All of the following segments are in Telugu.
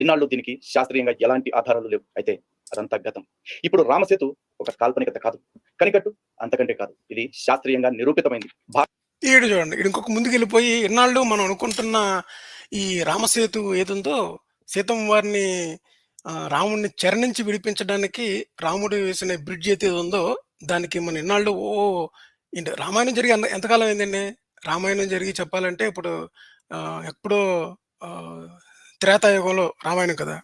ఇన్నాళ్ళు దీనికి శాస్త్రీయంగా ఎలాంటి ఆధారాలు లేవు. అయితే అదంతా గతం. ఇప్పుడు రామసేతు ఒక కాల్పనికత కాదు. కనికట్టు అంతకంటే కాదు. ఇది శాస్త్రీయంగా నిరూపితమైంది. ఈడు చూడండి ఇంకొక ముందుకు వెళ్ళిపోయి ఇన్నాళ్ళు మనం అనుకుంటున్న ఈ రామసేతు ఏదుందో సీతమ్మ వారిని రాముడిని చెర నుంచి విడిపించడానికి రాముడు వేసిన బ్రిడ్జ్ అయితే ఉందో దానికి మన ఇన్నాళ్ళు ఓ ఏంటి రామాయణం జరిగి ఎంత ఎంతకాలం అయిందండి? రామాయణం జరిగి చెప్పాలంటే ఇప్పుడు ఎప్పుడో త్రేతాయుగంలో రామాయణం కదా?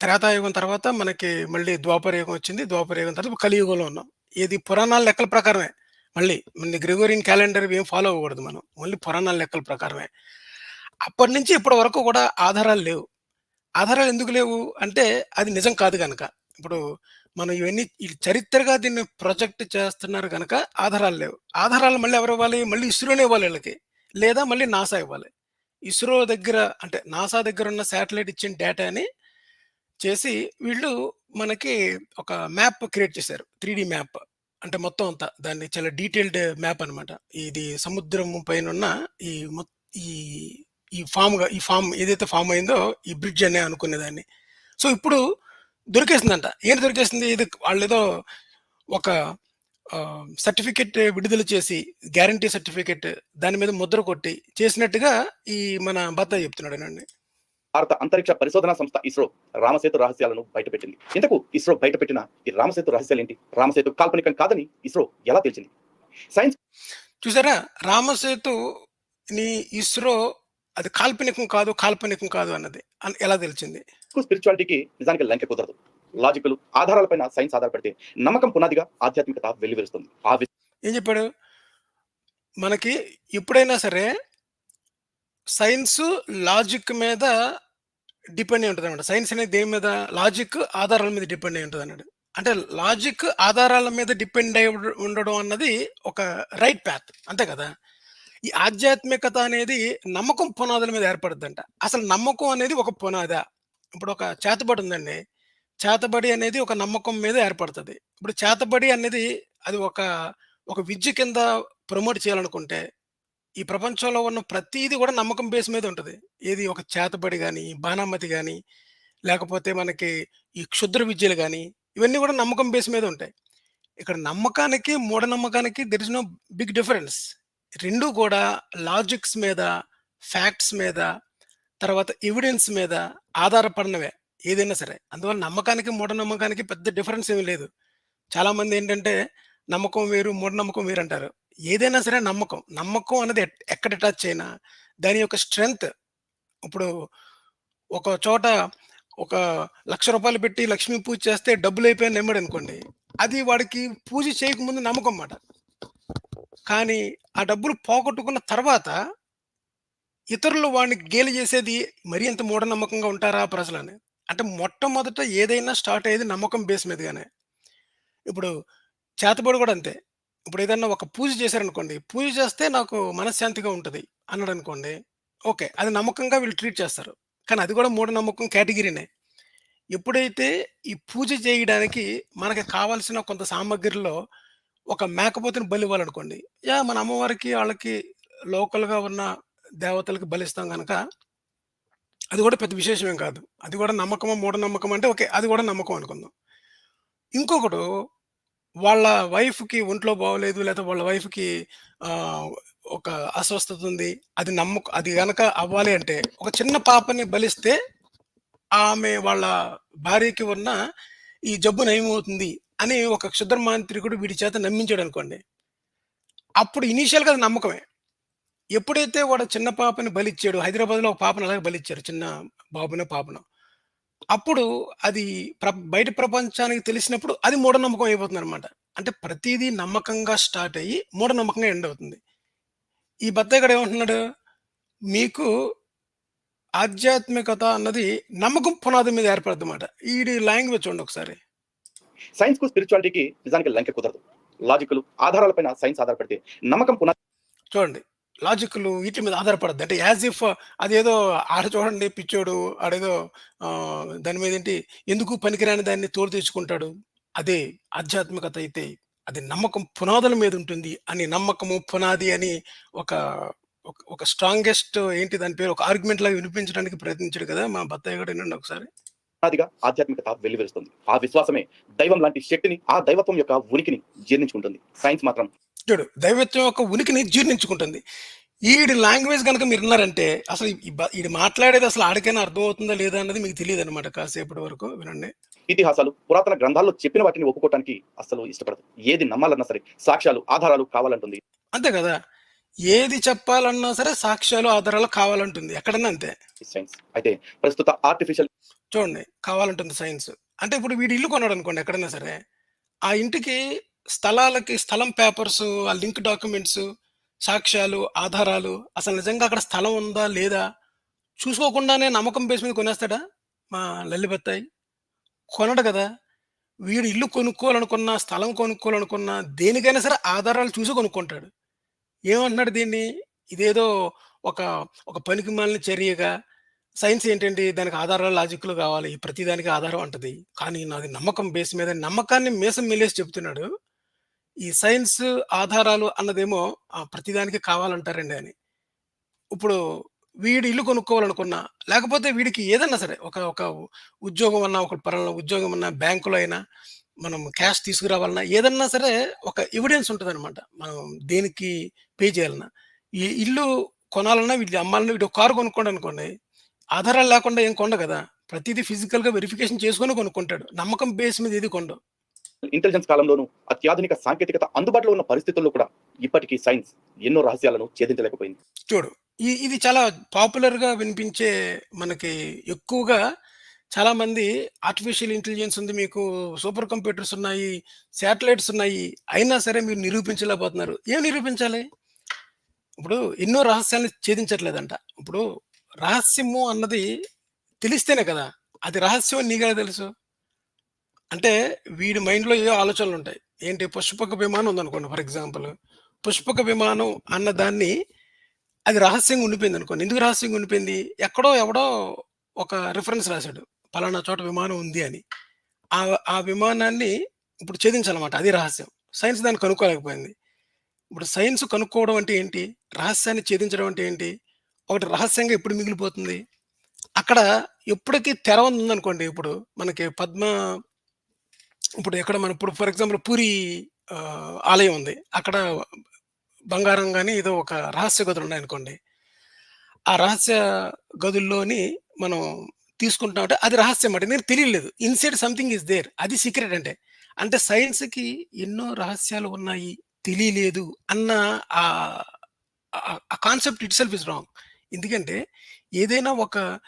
త్రేతాయుగం తర్వాత మనకి మళ్ళీ ద్వాపరయుగం వచ్చింది. ద్వాపరయుగం తర్వాత కలియుగంలో ఉన్నాం. ఇది పురాణాల లెక్కల ప్రకారమే. మళ్ళీ మన గ్రిగోరియన్ క్యాలెండర్ ఏం ఫాలో అవ్వకూడదు మనం. ఓన్లీ పురాణాల లెక్కల ప్రకారమే. అప్పటి నుంచి ఇప్పటి వరకు కూడా ఆధారాలు లేవు. ఆధారాలు ఎందుకు లేవు అంటే అది నిజం కాదు కనుక. ఇప్పుడు మనం ఇవన్నీ ఈ చరిత్రగా దీన్ని ప్రొజెక్ట్ చేస్తున్నారు కనుక ఆధారాలు లేవు. ఆధారాలు మళ్ళీ ఎవరు ఇవ్వాలి? మళ్ళీ ఇస్రోనే ఇవ్వాలి వీళ్ళకి. లేదా మళ్ళీ నాసా ఇవ్వాలి. ఇస్రో దగ్గర అంటే నాసా దగ్గర ఉన్న శాటిలైట్ ఇచ్చిన డేటాని చేసి వీళ్ళు మనకి ఒక మ్యాప్ క్రియేట్ చేశారు. త్రీ మ్యాప్ అంటే మొత్తం అంతా. దాన్ని చాలా డీటెయిల్డ్ మ్యాప్ అన్నమాట. ఇది సముద్రం పైన ఉన్న ఈ ఈ ఈ ఫామ్గా ఈ ఫామ్ ఏదైతే ఫామ్ అయిందో ఈ బ్రిడ్జ్ అనే అనుకునేదాన్ని. సో ఇప్పుడు దొరికేసిందంట. ఏంటి దొరికేసింది? ఇది వాళ్ళు ఏదో ఒక సర్టిఫికెట్ విడుదల చేసి గ్యారంటీ సర్టిఫికెట్ దాని మీద ముద్ర కొట్టి చేసినట్టుగా ఈ మన భర్త చెప్తున్నాడు అండి భారత అంతరిక్ష పరిశోధనా సంస్థ ఇస్రో రామసేతు రహస్యాలను బయటపెట్టింది. ఇంతకు ఇస్రో బయటపెట్టిన ఈ రామసేతు రహస్యాలు ఏంటి రామసేతు కాల్పనికం కాదని ఇస్రో ఎలా తేల్చింది? సైన్స్ చూసారా? రామసేతు ని ఇస్రో అది కాల్పనికం కాదు కాల్పనికం కాదు అన్నది. అన్- ఎలా తెలిసింది స్పిరిచువాలిటీకి నిజానికి లంకె కుదరదు. లాజికల్ ఆధారాలపైన సైన్స్ ఆధారపడితే నమ్మకం పునాదిగా ఆధ్యాత్మికత వెల్లివిరుస్తుంది ఆ ఏం చెప్పాడు? మనకి ఎప్పుడైనా సరే సైన్స్ లాజిక్ మీద డిపెండ్ అయి ఉంటుంది అనమాట సైన్స్ అనేది దేని మీద? లాజిక్ ఆధారాల మీద డిపెండ్ అయి ఉంటుంది అన్నాడు అంటే లాజిక్ ఆధారాల మీద డిపెండ్ అయి ఉండడం అన్నది ఒక రైట్ ప్యాత్ అంతే కదా? ఈ ఆధ్యాత్మికత అనేది నమ్మకం పునాదుల మీద ఏర్పడుతుందంట అసలు నమ్మకం అనేది ఒక పునాదా? ఇప్పుడు ఒక చేతబడి ఉందండి. చేతబడి అనేది ఒక నమ్మకం మీద ఏర్పడుతుంది. ఇప్పుడు చేతబడి అనేది అది ఒక ఒక విద్య కింద ప్రమోట్ చేయాలనుకుంటే ఈ ప్రపంచంలో ఉన్న ప్రతిదీ కూడా నమ్మకం బేస్ మీద ఉంటుంది. ఏది ఒక చేతబడి కానీ బాణామతి కానీ లేకపోతే మనకి ఈ క్షుద్ర విద్యలు కానీ ఇవన్నీ కూడా నమ్మకం బేస్ మీద ఉంటాయి. ఇక్కడ నమ్మకానికి మూఢనమ్మకానికి there is no big difference రెండు కూడా లాజిక్స్ మీద ఫ్యాక్ట్స్ మీద తర్వాత ఎవిడెన్స్ మీద ఆధారపడినవే. ఏదైనా సరే. అందువల్ల నమ్మకానికి మూఢనమ్మకానికి పెద్ద డిఫరెన్స్ ఏమీ లేదు. చాలామంది ఏంటంటే నమ్మకం వేరు మూఢనమ్మకం వేరు అంటారు. ఏదైనా సరే నమ్మకం. నమ్మకం అనేది ఎక్కడ టచ్ అయినా దాని యొక్క స్ట్రెంగ్త్ ఇప్పుడు ఒక చోట ఒక లక్ష రూపాయలు పెట్టి లక్ష్మీ పూజ చేస్తే డబ్బులు అయిపోయిన నమ్మాడు అనుకోండి అది వాడికి పూజ చేయకముందు నమ్మకం అన్నమాట. కానీ ఆ డబ్బులు పోగొట్టుకున్న తర్వాత ఇతరులు వాడిని గేలి చేసేది మరీ అంత మూఢనమ్మకంగా ఉంటారా ప్రజలని? అంటే మొట్టమొదట ఏదైనా స్టార్ట్ అయ్యేది నమ్మకం బేస్ మీదగానే. ఇప్పుడు చేతబడి కూడా అంతే. ఇప్పుడు ఏదైనా ఒక పూజ చేశారనుకోండి పూజ చేస్తే నాకు మనశ్శాంతిగా ఉంటుంది అన్నాడు అనుకోండి ఓకే అది నమ్మకంగా వీళ్ళు ట్రీట్ చేస్తారు. కానీ అది కూడా మూఢనమ్మకం కేటగిరీనే. ఎప్పుడైతే ఈ పూజ చేయడానికి మనకి కావాల్సిన కొంత సామాగ్రిలో ఒక మేకపోతుని బలి ఇవ్వాలనుకోండి యా మన అమ్మవారికి వాళ్ళకి లోకల్గా ఉన్న దేవతలకు బలిస్తాం కనుక అది కూడా పెద్ద విశేషమేం కాదు అది కూడా నమ్మకమా మూఢనమ్మకం అంటే ఓకే అది కూడా నమ్మకం అనుకుందాం ఇంకొకడు వాళ్ళ వైఫ్‌కి ఒంట్లో బాగోలేదు. లేదా వాళ్ళ వైఫ్‌కి ఒక అస్వస్థత ఉంది. అది నమ్మక అది గనక అవ్వాలి అంటే ఒక చిన్న పాపని బలిస్తే ఆమె వాళ్ళ భార్యకి ఉన్న ఈ జబ్బు నయమవుతుంది అని ఒక క్షుద్ర మాంత్రికుడు వీడి చేత నమ్మించాడు అనుకోండి అప్పుడు ఇనీషియల్‌గా అది నమ్మకమే. ఎప్పుడైతే వాడు చిన్న పాపని బలిచ్చాడో హైదరాబాద్‌లో ఒక పాపని అలాగే బలిచ్చారు. చిన్న బాబునో, పాపనో. అప్పుడు అది ప్ర బయట ప్రపంచానికి తెలిసినప్పుడు అది మూఢనమ్మకం అయిపోతుందనమాట. అంటే ప్రతీదీ నమ్మకంగా స్టార్ట్ అయ్యి మూఢనమ్మకంగా ఎండ్ అవుతుంది. ఈ బత్తాయిగాడు ఏమంటున్నాడు? మీకు ఆధ్యాత్మికత అన్నది నమ్మకం పునాది మీద ఏర్పడదన్నమాట. ఈడి లాంగ్వేజ్ చూడండి ఒకసారి. సైన్స్కు స్పిరిచువాలిటీకి నిజానికి లంకె కుదరదు లాజికల్ ఆధారాలపైన సైన్స్ ఆధారపడితే నమ్మకం పునాది చూడండి. లాజిక్‌లు వీటి మీద ఆధారపడద్దు. అంటే యాజ్ ఇఫ్ అదేదో ఆడ చూడండి పిచ్చోడు ఆడేదో దాని దాని మీదేంటి ఎందుకు పనికిరాని దాన్ని తోడు తెచ్చుకుంటాడు. అదే ఆధ్యాత్మికత అయితే అది నమ్మకం పునాదుల మీద ఉంటుంది. అని నమ్మకము, పునాది అని ఒక ఒక ఒక స్ట్రాంగెస్ట్ ఏంటి దాని పేరు? ఒక ఆర్గ్యుమెంట్ లాగా వినిపించడానికి ప్రయత్నించాడు కదా మా బత్తయ్య గారు. వినండి ఒకసారి. పునాదిగా ఆధ్యాత్మికత వెలువరుస్తుంది ఆ విశ్వాసమే దైవం లాంటి శక్తిని ఆ దైవత్వం యొక్క ఉనికిని జీర్ణించుకుంటుంది. సైన్స్ మాత్రం చూడు దైవత్వం యొక్క ఉనికిని జీర్ణించుకుంటుంది. ఈడి లాంగ్వేజ్ కనుక మీరు విన్నారంటే అసలు ఈ ఈడు మాట్లాడేది అసలు ఆడికైనా అర్థం అవుతుందా లేదా అన్నది మీకు తెలియదు అనమాట కాసేపటి వరకు వినండి. ఇతిహాసాలు పురాతన గ్రంథాల్లో చెప్పిన వాటిని ఒప్పుకోవటానికి అస్సలు ఇష్టపడదు. ఏది నమ్మాలన్నా సరే సాక్ష్యాలు ఆధారాలు కావాలంటుంది. అంతే కదా? ఏది చెప్పాలన్నా సరే సాక్ష్యాలు ఆధారాలు కావాలంటుంది. ఎక్కడన్నా అంతే. సైన్స్. అయితే ప్రస్తుత ఆర్టిఫిషియల్ చూడండి కావాలంటుంది సైన్స్. అంటే ఇప్పుడు వీడు ఇల్లు కొన్నాడు అనుకోండి ఎక్కడైనా సరే ఆ ఇంటికి స్థలాలకి స్థలం పేపర్స్ ఆ లింక్ డాక్యుమెంట్స్ సాక్ష్యాలు ఆధారాలు అసలు నిజంగా అక్కడ స్థలం ఉందా లేదా చూసుకోకుండానే నమ్మకం బేస్ మీద కొనేస్తాడా మా లల్లిబత్తాయి కొనడు కదా. వీడు ఇల్లు కొనుక్కోవాలనుకున్నా స్థలం కొనుక్కోవాలనుకున్నా దేనికైనా సరే ఆధారాలు చూసి కొనుక్కుంటాడు. ఏమంటున్నాడు దీన్ని? ఇదేదో ఒక ఒక పనికి మాలిన చర్యగా. సైన్స్ ఏంటండి? దానికి ఆధారాలు లాజిక్లు కావాలి. ప్రతి దానికి ఆధారం అంటది. కానీ నాది నమ్మకం బేస్ మీద నమ్మకాన్ని మీసం మెలేసి చెప్తున్నాడు. ఈ సైన్స్ ఆధారాలు అన్నదేమో ప్రతిదానికి కావాలంటారండి అని. ఇప్పుడు వీడు ఇల్లు కొనుక్కోవాలనుకున్నా లేకపోతే వీడికి ఏదన్నా సరే ఒక ఒక ఉద్యోగం అన్నా ఒక పరంలో ఉద్యోగం అన్నా బ్యాంకులో అయినా మనం క్యాష్ తీసుకురావాలన్నా ఏదన్నా సరే ఒక ఎవిడెన్స్ ఉంటుంది అనమాట మనం దేనికి పే చేయాలన్నా. ఈ ఇల్లు కొనాలన్నా వీటి అమ్మాలన్నా వీడు కారు కొనుక్కోండి అనుకోండి ఆధారాలు లేకుండా ఏం కొండ కదా. ప్రతిదీ ఫిజికల్గా వెరిఫికేషన్ చేసుకొని కొనుక్కుంటాడు. నమ్మకం బేస్ మీద ఇది కొండ ఇంటెలిజెన్స్ కాలంలోనూ అత్యాధునిక సాంకేతికత అందుబాటులో ఉన్న పరిస్థితుల్లో కూడా ఇప్పటికీ సైన్స్ ఎన్నో రహస్యాలను ఛేదించలేకపోయింది. చూడు ఇది చాలా పాపులర్గా వినిపించే మనకి ఎక్కువగా చాలా మంది ఆర్టిఫిషియల్ ఇంటెలిజెన్స్ ఉంది మీకు సూపర్ కంప్యూటర్స్ ఉన్నాయి శాటిలైట్స్ ఉన్నాయి అయినా సరే మీరు నిరూపించలేకపోతున్నారు. ఏం నిరూపించాలి? ఇప్పుడు ఎన్నో రహస్యాలను ఛేదించట్లేదంట. ఇప్పుడు రహస్యము అన్నది తెలిస్తేనే కదా అది రహస్యం అని నీకే తెలుసు? అంటే వీడి మైండ్లో ఏ ఆలోచనలు ఉంటాయి ఏంటి పుష్పక విమానం ఉందనుకోండి ఫర్ ఎగ్జాంపుల్. పుష్పక విమానం అన్న దాన్ని అది రహస్యంగా ఉండిపోయింది అనుకోండి ఎందుకు రహస్యంగా ఉండిపోయింది? ఎక్కడో ఎవడో ఒక రిఫరెన్స్ రాశాడు. పలానా చోట విమానం ఉంది అని. ఆ ఆ విమానాన్ని ఇప్పుడు ఛేదించాలన్నమాట. అది రహస్యం. సైన్స్ దాన్ని కనుక్కోలేకపోయింది. ఇప్పుడు సైన్స్ కనుక్కోవడం అంటే ఏంటి? రహస్యాన్ని ఛేదించడం అంటే ఏంటి? ఒకటి రహస్యంగా ఎప్పుడు మిగిలిపోతుంది? అక్కడ ఎప్పటికీ తెర ఉందనుకోండి ఇప్పుడు మనకి పద్మ ఇప్పుడు ఎక్కడ మన ఇప్పుడు ఫర్ ఎగ్జాంపుల్ పూరి ఆలయం ఉంది. అక్కడ బంగారం కానీ ఏదో ఒక రహస్య గదులు ఉన్నాయనుకోండి. ఆ రహస్య గదుల్లోని మనం తీసుకుంటామంటే అది రహస్యం అంటే నేను తెలియలేదు. Inside something is there. అది సీక్రెట్ అంటే. అంటే సైన్స్కి ఎన్నో రహస్యాలు ఉన్నాయి తెలియలేదు అన్న ఆ ఆ concept itself is wrong. ఎందుకంటే ఏదైనా ఒక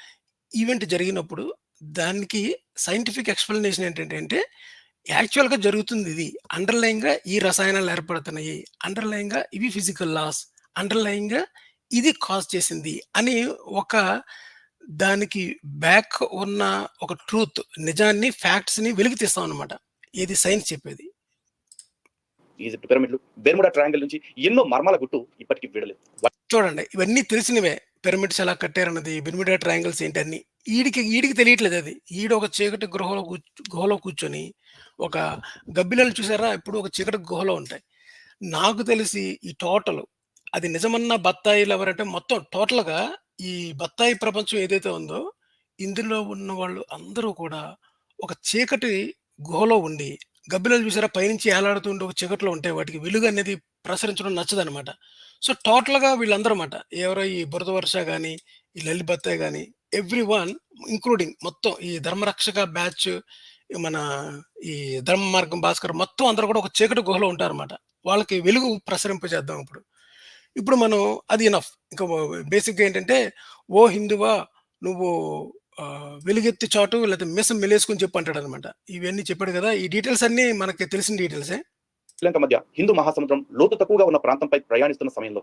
ఈవెంట్ జరిగినప్పుడు దానికి సైంటిఫిక్ ఎక్స్ప్లెనేషన్ ఏంటంటే అంటే యాక్చువల్గా జరుగుతుంది ఇది. అండర్లైన్గా ఈ రసాయనాలు ఏర్పడుతున్నాయి. అండర్లైన్గా ఇవి ఫిజికల్ లాస్. అండర్లైన్గా ఇది కాజ్ చేసింది అని ఒక దానికి బ్యాక్ ఉన్న ఒక ట్రూత్ నిజాన్ని ఫ్యాక్ట్స్ని వెలికి తీస్తాం అనమాట ఇది సైన్స్ చెప్పేది. ఈజిప్ట్ పిరమిడ్లు. బెర్ముడా ట్రయాంగిల్ నుంచి ఎన్నో మర్మాల గుట్టు ఇప్పటికీ వీడలేదు. చూడండి ఇవన్నీ తెలిసినవే. పిరమిడ్స్ ఎలా కట్టారన్నది బిర్మిడా ట్రయాంగిల్స్ ఏంటి అన్ని. ఈడికి ఈడికి తెలియట్లేదు అది. ఈడు ఒక చీకటి గృహలో కూర్చు గుహలో కూర్చొని ఒక గబ్బిలలు చూసారా? ఇప్పుడు ఒక చీకటి గుహలో ఉంటాయి. నాకు తెలిసి ఈ టోటల్ అది నిజమన్న బత్తాయిలు ఎవరంటే మొత్తం టోటల్గా ఈ బత్తాయి ప్రపంచం ఏదైతే ఉందో ఇందులో ఉన్న వాళ్ళు అందరూ కూడా ఒక చీకటి గుహలో ఉండి గబ్బిలలు చూసారా? పైనుంచి ఏలాడుతూ ఏలాడుతుండే ఒక చీకట్లో ఉంటే వాటికి వెలుగు అనేది ప్రసరించడం నచ్చదనమాట సో టోటల్‌గా వీళ్ళందరూ మాట. ఎవరో ఈ బురద వర్ష కానీ ఈ లలిబత్తాయి బత్తాయి ఎవ్రీ వన్ ఇంక్లూడింగ్ మొత్తం ఈ ధర్మరక్షక బ్యాచ్ మన ఈ ధర్మ మార్గం భాస్కర్ మొత్తం అందరూ కూడా ఒక చీకటి గుహలో ఉంటారన్నమాట. వాళ్ళకి వెలుగు ప్రసరింపజేద్దాం ఇప్పుడు. ఇప్పుడు మనం అది ఇనఫ్ ఇంకా బేసిక్‌గా ఏంటంటే, ఓ హిందువా నువ్వు వెలుగెత్తి చాటు లేకపోతే మిస్ మెలేసుకొని చెప్పు అంటాడన్నమాట. ఇవన్నీ చెప్పాడు కదా! ఈ డీటెయిల్స్ అన్నీ మనకి తెలిసిన డీటెయిల్సే. శ్రీలంక మధ్య హిందూ మహాసముద్రం లోతు తక్కువగా ఉన్న ప్రాంతంపై ప్రయాణిస్తున్న సమయంలో